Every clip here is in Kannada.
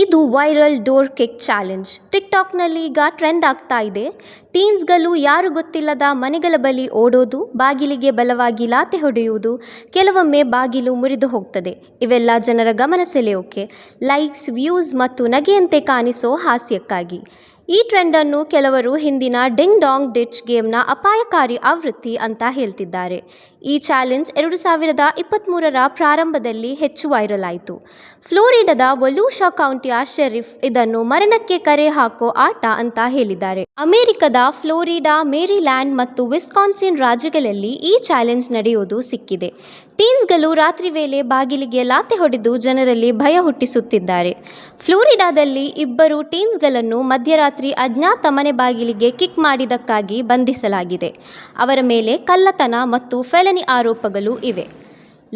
ಇದು ವೈರಲ್ ಡೋರ್ ಕಿಕ್ ಚಾಲೆಂಜ್ ಟಿಕ್ಟಾಕ್ನಲ್ಲಿ ಈಗ ಟ್ರೆಂಡ್ ಆಗ್ತಾ ಇದೆ. ಟೀನ್ಸ್ಗಳು ಯಾರು ಗೊತ್ತಿಲ್ಲದ ಮನೆಗಳ ಬಳಿ ಓಡೋದು, ಬಾಗಿಲಿಗೆ ಬಲವಾಗಿ ಲಾತೆ ಹೊಡೆಯುವುದು, ಕೆಲವೊಮ್ಮೆ ಬಾಗಿಲು ಮುರಿದು ಹೋಗ್ತದೆ. ಇವೆಲ್ಲ ಜನರ ಗಮನ ಸೆಳೆಯೋಕೆ ಲೈಕ್ಸ್ ವ್ಯೂಸ್ ಮತ್ತು ನಗೆಯಂತೆ ಕಾಣಿಸೋ ಹಾಸ್ಯಕ್ಕಾಗಿ. ಈ ಟ್ರೆಂಡನ್ನು ಕೆಲವರು ಹಿಂದಿನ ಡಿಂಗ್ ಡಾಂಗ್ ಡಿಚ್ ಗೇಮ್ನ ಅಪಾಯಕಾರಿ ಆವೃತ್ತಿ ಅಂತ ಹೇಳ್ತಿದ್ದಾರೆ. ಈ ಚಾಲೆಂಜ್ ಎರಡು ಸಾವಿರದ ಇಪ್ಪತ್ತ್ಮೂರರ ಪ್ರಾರಂಭದಲ್ಲಿ ಹೆಚ್ಚು ವೈರಲ್ ಆಯಿತು ಫ್ಲೋರಿಡಾದ ವಲೂಷಾ ಕೌಂಟಿಯ ಶೆರಿಫ್ ಇದನ್ನು ಮರಣಕ್ಕೆ ಕರೆ ಹಾಕೋ ಆಟ ಅಂತ ಹೇಳಿದ್ದಾರೆ. ಅಮೆರಿಕದ ಫ್ಲೋರಿಡಾ, ಮೇರಿಲ್ಯಾಂಡ್ ಮತ್ತು ವಿಸ್ಕಾನ್ಸಿನ್ ರಾಜ್ಯಗಳಲ್ಲಿ ಈ ಚಾಲೆಂಜ್ ನಡೆಯುವುದು ಸಿಕ್ಕಿದೆ. ಟೀನ್ಸ್ಗಳು ರಾತ್ರಿ ವೇಳೆ ಬಾಗಿಲಿಗೆ ಲಾತೆ ಹೊಡೆದು ಜನರಲ್ಲಿ ಭಯ ಹುಟ್ಟಿಸುತ್ತಿದ್ದಾರೆ. ಫ್ಲೋರಿಡಾದಲ್ಲಿ ಇಬ್ಬರು ಟೀನ್ಸ್ಗಳನ್ನು ಮಧ್ಯರಾತ್ರಿ ಅಜ್ಞಾತ ಮನೆ ಬಾಗಿಲಿಗೆ ಕಿಕ್ ಮಾಡಿದ್ದಕ್ಕಾಗಿ ಬಂಧಿಸಲಾಗಿದೆ. ಅವರ ಮೇಲೆ ಕಳ್ಳತನ ಮತ್ತು ಫೆಲನಿ ಆರೋಪಗಳು ಇವೆ.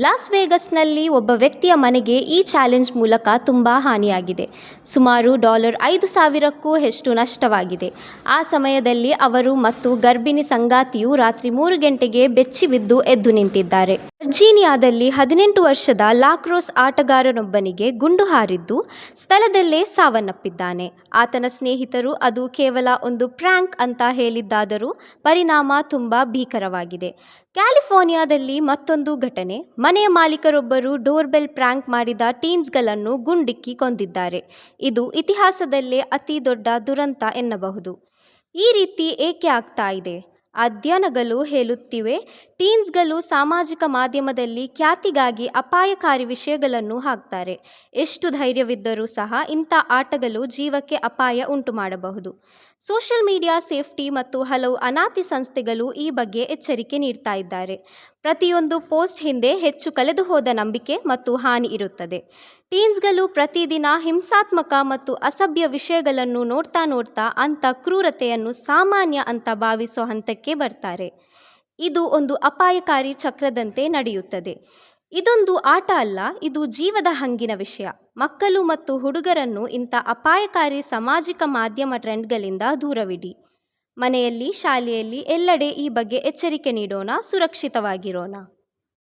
ಲಾಸ್ ವೇಗಸ್ನಲ್ಲಿ ಒಬ್ಬ ವ್ಯಕ್ತಿಯ ಮನೆಗೆ ಈ ಚಾಲೆಂಜ್ ಮೂಲಕ ತುಂಬ ಹಾನಿಯಾಗಿದೆ. ಸುಮಾರು ಡಾಲರ್ ಐದು ಸಾವಿರಕ್ಕೂ ಹೆಚ್ಚು ನಷ್ಟವಾಗಿದೆ. ಆ ಸಮಯದಲ್ಲಿ ಅವರು ಮತ್ತು ಗರ್ಭಿಣಿ ಸಂಗಾತಿಯು ರಾತ್ರಿ ಮೂರು ಗಂಟೆಗೆ ಬೆಚ್ಚಿಬಿದ್ದು ಎದ್ದು ನಿಂತಿದ್ದಾರೆ. ವರ್ಜೀನಿಯಾದಲ್ಲಿ ಹದಿನೆಂಟು ವರ್ಷದ ಲಾಕ್ರೋಸ್ ಆಟಗಾರನೊಬ್ಬನಿಗೆ ಗುಂಡು ಹಾರಿದ್ದು ಸ್ಥಳದಲ್ಲೇ ಸಾವನ್ನಪ್ಪಿದ್ದಾನೆ. ಆತನ ಸ್ನೇಹಿತರು, ಅದು ಕೇವಲ ಒಂದು ಪ್ರ್ಯಾಂಕ್ ಅಂತ ಹೇಳಿದ್ದಾದರೂ ಪರಿಣಾಮ ತುಂಬ ಭೀಕರವಾಗಿದೆ. ಕ್ಯಾಲಿಫೋರ್ನಿಯಾದಲ್ಲಿ ಮತ್ತೊಂದು ಘಟನೆ. ಮನೆಯ ಮಾಲೀಕರೊಬ್ಬರು ಡೋರ್ಬೆಲ್ ಪ್ರ್ಯಾಂಕ್ ಮಾಡಿದ ಟೀನ್ಸ್ಗಳನ್ನು ಗುಂಡಿಕ್ಕಿ ಕೊಂದಿದ್ದಾರೆ. ಇದು ಇತಿಹಾಸದಲ್ಲೇ ಅತಿ ದೊಡ್ಡ ದುರಂತ ಎನ್ನಬಹುದು. ಈ ರೀತಿ ಏಕೆ ಆಗ್ತಾ ಇದೆ? ಅಧ್ಯಯನಗಳು ಹೇಳುತ್ತಿವೆ. ಟೀನ್ಸ್ಗಳು ಸಾಮಾಜಿಕ ಮಾಧ್ಯಮದಲ್ಲಿ ಖ್ಯಾತಿಗಾಗಿ ಅಪಾಯಕಾರಿ ವಿಷಯಗಳನ್ನು ಹಾಕ್ತಾರೆ. ಎಷ್ಟು ಧೈರ್ಯವಿದ್ದರೂ ಸಹ ಇಂಥ ಆಟಗಳು ಜೀವಕ್ಕೆ ಅಪಾಯ ಉಂಟು ಮಾಡಬಹುದು ಸೋಷಲ್ ಮೀಡಿಯಾ ಸೇಫ್ಟಿ ಮತ್ತು ಹಲವು ಅನಾಥಿ ಸಂಸ್ಥೆಗಳು ಈ ಬಗ್ಗೆ ಎಚ್ಚರಿಕೆ ನೀಡ್ತಾ ಇದ್ದಾರೆ. ಪ್ರತಿಯೊಂದು ಪೋಸ್ಟ್ ಹಿಂದೆ ಹೆಚ್ಚು ಕಳೆದುಹೋದ ನಂಬಿಕೆ ಮತ್ತು ಹಾನಿ ಇರುತ್ತದೆ. ಟೀನ್ಸ್ಗಳು ಪ್ರತಿದಿನ ಹಿಂಸಾತ್ಮಕ ಮತ್ತು ಅಸಭ್ಯ ವಿಷಯಗಳನ್ನು ನೋಡ್ತಾ ನೋಡ್ತಾ ಅಂಥ ಕ್ರೂರತೆಯನ್ನು ಸಾಮಾನ್ಯ ಅಂತ ಭಾವಿಸೋ ಹಂತಕ್ಕೆ ಬರ್ತಾರೆ. ಇದು ಒಂದು ಅಪಾಯಕಾರಿ ಚಕ್ರದಂತೆ ನಡೆಯುತ್ತದೆ. ಇದೊಂದು ಆಟ ಅಲ್ಲ, ಇದು ಜೀವದ ಹಂಗಿನ ವಿಷಯ. ಮಕ್ಕಳು ಮತ್ತು ಹುಡುಗರನ್ನು ಇಂಥ ಅಪಾಯಕಾರಿ ಸಾಮಾಜಿಕ ಮಾಧ್ಯಮ ಟ್ರೆಂಡ್ಗಳಿಂದ ದೂರವಿಡಿ. ಮನೆಯಲ್ಲಿ, ಶಾಲೆಯಲ್ಲಿ ಎಲ್ಲೆಡೆ ಈ ಬಗ್ಗೆ ಎಚ್ಚರಿಕೆ ನೀಡೋಣ, ಸುರಕ್ಷಿತವಾಗಿರೋಣ.